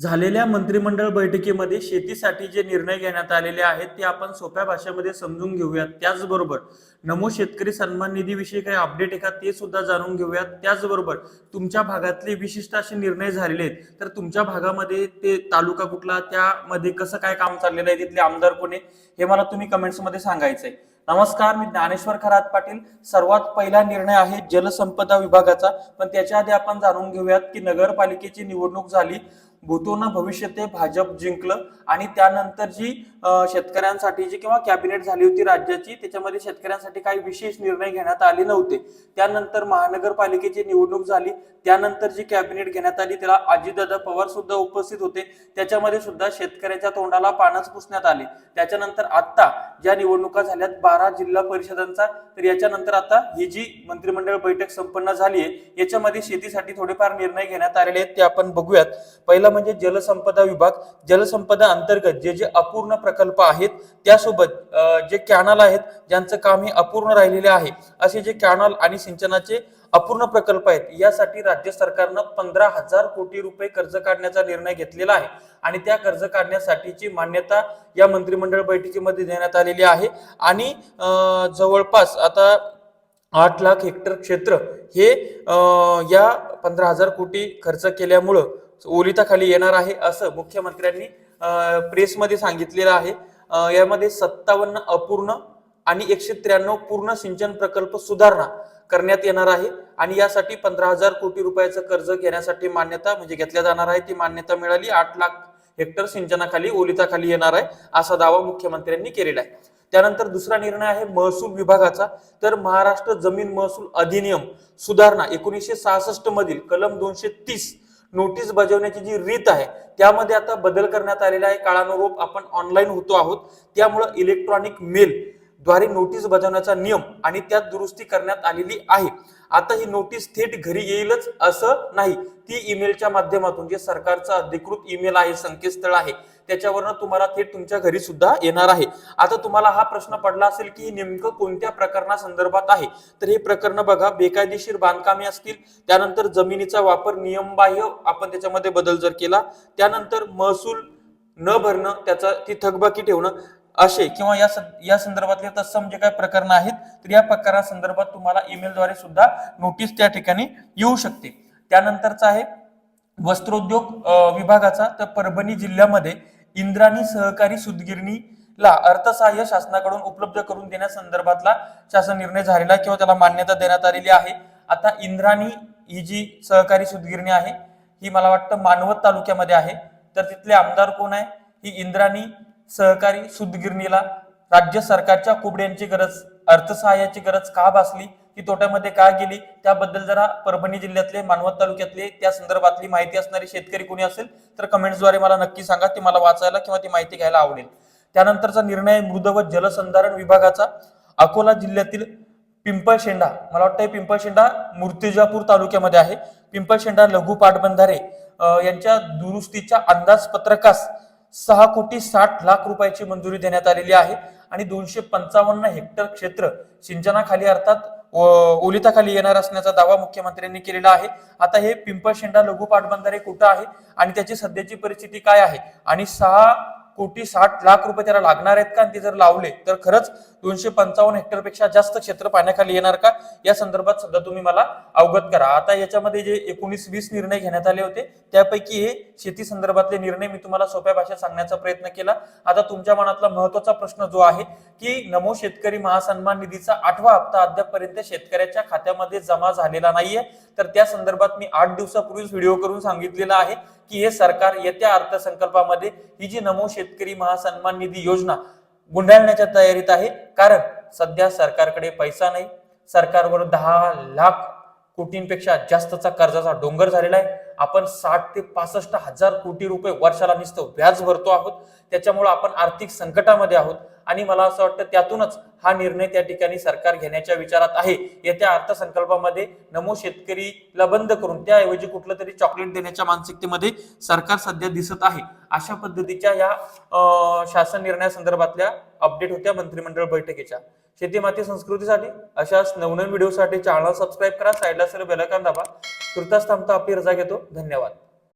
झालेल्या मंत्रिमंडळ बैठकीमध्ये शेतीसाठी जे निर्णय घेण्यात आलेले आहेत ते आपण सोप्या भाषेमध्ये समजून घेऊयात. त्याचबरोबर नमो शेतकरी सन्मान निधीविषयी काही अपडेट आहे का ते सुद्धा जाणून घेऊयात. त्याचबरोबर तुमच्या भागातले विशिष्ट असे निर्णय झालेले आहेत तर तुमच्या भागामध्ये ते तालुका कुठला त्यामध्ये कसं काय काम चाललेलं आहे तिथले आमदार कोणी हे मला तुम्ही कमेंट्समध्ये सांगायचंय. नमस्कार मी ज्ञानेश्वर खरात पाटील. सर्वात पहिला निर्णय आहे जलसंपदा विभागाचा. पण त्याच्या आधी आपण जाणून घेऊयात की नगरपालिकेची निवडणूक झाली. भूतोन भविष्य ते भाजप जिंकलं आणि त्यानंतर जी शेतकऱ्यांसाठी जी किंवा कॅबिनेट झाली होती राज्याची त्याच्यामध्ये शेतकऱ्यांसाठी काही विशेष निर्णय घेण्यात आले नव्हते. त्यानंतर महानगरपालिकेची निवडणूक झाली. त्यानंतर जी कॅबिनेट घेण्यात आली त्याला अजितदादा पवार सुद्धा उपस्थित होते. त्याच्यामध्ये सुद्धा शेतकऱ्याच्या तोंडाला पानच पुसण्यात आले. त्याच्यानंतर आता ज्या निवडणुका झाल्यात बारा जिल्हा परिषदांचा तर याच्यानंतर आता ही जी मंत्रिमंडळ बैठक संपन्न झाली आहे याच्यामध्ये शेतीसाठी थोडेफार निर्णय घेण्यात आलेले आहेत ते आपण बघूयात. पहिला म्हणजे जलसंपदा विभाग. जलसंपदा अंतर्गत जे जे अपूर्ण प्रकल्प आहेत त्यासोबत जे कॅनल आहेत ज्यांचं काम हे अपूर्ण राहिलेले आहे असे जे कॅनल आणि सिंचनाचे अपूर्ण प्रकल्प आहेत. यासाठी राज्य सरकारनं पंधरा हजार कोटी रुपये कर्ज काढण्याचा निर्णय घेतलेला आहे. आणि त्या कर्ज काढण्यासाठीची मान्यता या मंत्रिमंडळ बैठकीमध्ये देण्यात आलेली आहे. आणि जवळपास आता आठ लाख हेक्टर क्षेत्र हे या पंधरा हजार कोटी खर्च केल्यामुळं ओलिताखाली येणार आहे असं मुख्यमंत्र्यांनी प्रेसमध्ये सांगितलेलं आहे. यामध्ये सत्तावन्न अपूर्ण आणि एकशे त्र्याण्णव पूर्ण सिंचन प्रकल्प सुधारणा करण्यात येणार आहे आणि यासाठी पंधरा हजार कोटी रुपयाचं कर्ज घेण्यासाठी मान्यता म्हणजे घेतल्या जाणार आहे. ती मान्यता मिळाली. आठ लाख हेक्टर सिंचनाखाली ओलिताखाली येणार आहे असा दावा मुख्यमंत्र्यांनी केलेला आहे. त्यानंतर दुसरा निर्णय आहे महसूल विभागाचा. तर महाराष्ट्र जमीन महसूल अधिनियम सुधारणा एकोणीसशे सहासष्ट मधील कलम दोनशे तीस नोटीस बजावण्याची जी रीत आहे त्यामध्ये आता बदल करण्यात आलेला आहे. काळानुरूप आपण ऑनलाईन होतो आहोत. त्यामुळं इलेक्ट्रॉनिक मेल द्वारे नोटीस बजावण्याचा नियम आणि त्यात दुरुस्ती करण्यात आलेली आहे. आता ही नोटीस थेट घरी येईलच असं नाही. ती ईमेलच्या माध्यमातून जे सरकारचा अधिकृत ईमेल आहे संकेतस्थळ आहे त्याच्यावरनं तुम्हाला थेट तुमच्या घरी सुद्धा येणार आहे. आता तुम्हाला हा प्रश्न पडला असेल की हे नेमकं कोणत्या प्रकरणासंदर्भात आहे? तर हे प्रकरण बघा बेकायदेशीर बांधकामे असतील त्यानंतर जमिनीचा वापर नियमबाह्य आपण त्याच्यामध्ये बदल जर केला त्यानंतर महसूल न भरणं त्याचा ती थकबाकी ठेवणं असे किंवा या या संदर्भातले तत्सम जे काही प्रकरण आहेत तर या प्रकारासंदर्भात तुम्हाला ईमेलद्वारे सुद्धा नोटीस त्या ठिकाणी येऊ शकते. त्यानंतरचा आहे वस्त्रोद्योग विभागाचा तर परभणी जिल्ह्यामध्ये इंद्राणी सहकारी सुतगिरणीला अर्थसहाय्य शासनाकडून उपलब्ध करून देण्यासंदर्भातला शासन निर्णय झालेला किंवा त्याला मान्यता देण्यात आलेली आहे. आता इंद्राणी ही जी सहकारी सुदगिरणी आहे ही मला वाटतं मानवत तालुक्यामध्ये आहे. तर तिथले आमदार कोण आहे? ही इंद्राणी सहकारी सुदगिरणीला राज्य सरकारच्या कुबड्यांची गरज अर्थसहाय्याची गरज का भासली? ती तोट्यामध्ये का गेली? त्याबद्दल जरा परभणी जिल्ह्यातले मानवत तालुक्यातले त्या संदर्भातली माहिती असणारे शेतकरी कोणी असेल तर कमेंट्सद्वारे मला नक्की सांगा. ती मला वाचायला किंवा ती माहिती घ्यायला आवडेल. त्यानंतरचा निर्णय मृद व जलसंधारण विभागाचा अकोला जिल्ह्यातील पिंपळशेंडा मला वाटतं पिंपळशेंडा मूर्तिजापूर तालुक्यामध्ये आहे. पिंपळशेंडा लघु पाटबंधारे यांच्या दुरुस्तीच्या अंदाजपत्रकास सहा कोटी साठ लाख रुपयाची मंजुरी देण्यात आलेली आहे. आणि दोनशे पंचावन्न हेक्टर क्षेत्र सिंचनाखाली अर्थात ओलिताखाली येणार असण्याचा दावा मुख्यमंत्र्यांनी केलेला आहे. आता हे पिंपळशेंडा लघु पाटबंधारे कुठं आहे? आणि त्याची सध्याची परिस्थिती काय आहे? आणि सहा कोटी साठ लाख रुपये त्याला लागणार आहेत का? आणि ते जर लावले तर खरंच दोनशे पंचावन्न हेक्टरपेक्षा जास्त क्षेत्र पाण्याखाली येणार का? या संदर्भात सध्या तुम्ही मला अवगत करा. आता याच्यामध्ये जे एकोणीस वीस निर्णय घेण्यात आले होते त्यापैकी हे शेती संदर्भातले निर्णय मी तुम्हाला सोप्या भाषेत सांगण्याचा प्रयत्न केला. आता तुमच्या मनातला महत्त्वाचा प्रश्न जो आहे की नमो शेतकरी महासन्मान निधीचा आठवा हप्ता अद्यापपर्यंत शेतकऱ्याच्या खात्यामध्ये जमा झालेला नाहीये. तर त्या संदर्भात मी आठ दिवसापूर्वीच व्हिडिओ करून सांगितलेला आहे. की हे सरकार येत्या अर्थसंकल्पामध्ये ही जी नमो शेतकरी महासन्मान निधी योजना गुंडाळण्याच्या तयारीत आहे कारण सध्या सरकारकडे पैसा नाही. सरकारवर दहा लाख कोटींपेक्षा जास्तचा कर्जाचा डोंगर झालेला आहे. आपण साठ ते पासष्ट हजार कोटी रुपये वर्षाला निसतो व्याज भरतो आहोत. त्याच्यामुळे आपण आर्थिक संकटामध्ये आहोत. आणि मला असं वाटतं त्यातूनच हा निर्णय त्या ठिकाणी सरकार घेण्याच्या विचारात आहे. येत्या अर्थसंकल्पामध्ये नमो शेतकरीला बंद करून त्याऐवजी कुठलं तरी चॉकलेट देण्याच्या मानसिकतेमध्ये सरकार सध्या दिसत आहे. अशा पद्धतीच्या या शासन निर्णयासंदर्भातल्या अपडेट होत्या मंत्रिमंडळ बैठकीच्या. शेती माती संस्कृतीसाठी अशाच नवनवीन व्हिडिओसाठी चॅनल सबस्क्राईब करा. साईडला सर बेलकान दाबा. तुर्तास थांबता आपली रजा घेतो. धन्यवाद.